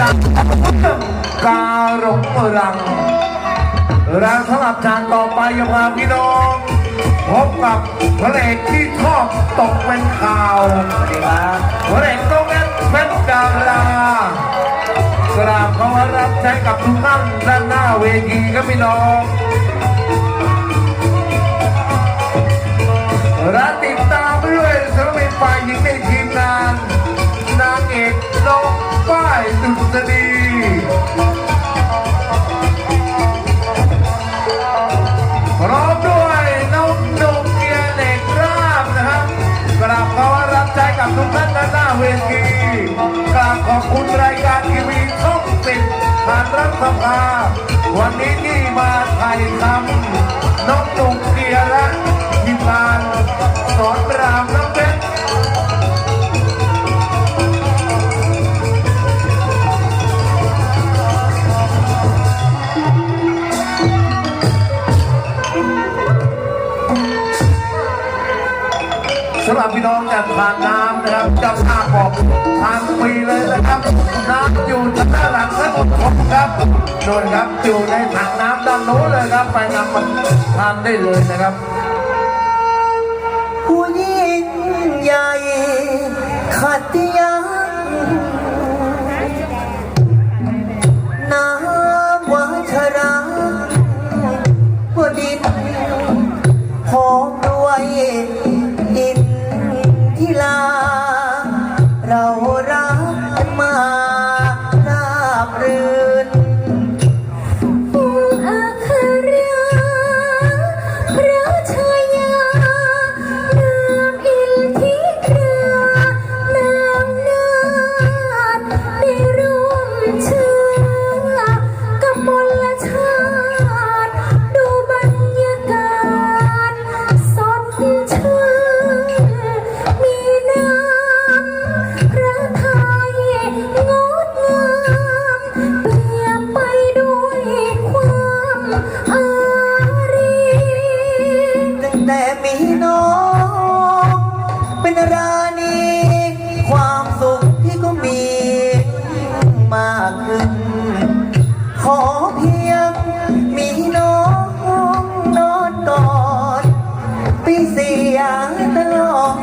จังการงรังและสำหรับฉากต่อไปยังพาพี่น้องพบกับพระเอกที่ชอบตกเป็นข่าวสวัสดีครับพระเอกต้องนั้นเป็นดารากราบขอรับใช้กับทุกท่านด้านหน้าเวทีครับพี่น้อง องป้ายดุษฎีพร้อมด้วยน้องนมเกียร์เหล็กราบนะครับกราบขอรับใจกับทุกท่านด้านหน้าเวทีกราบขอบคุณรายการทีวีช่องสิบผ่านรัฐสภาวันนี้ที่มาถ่ายทำน้องหนุ่มเกียร์และ หรับพี่น้องจากทานน้ำนะครับจ้าภาพบอกทานฟรีเลยนะครับน้ำอยู่ทางด้านหลังทั้งหมดครับโน่นครับอยู่ในถังน้ำด้านโน้นเลยครับ ไปนำมาทานได้เลยนะครับ ผู้ยิ่งใหญ่ขัดยังน้ำวัชราบดินหอมด้วย มีน้องนอนกอดพี่เสียตลอด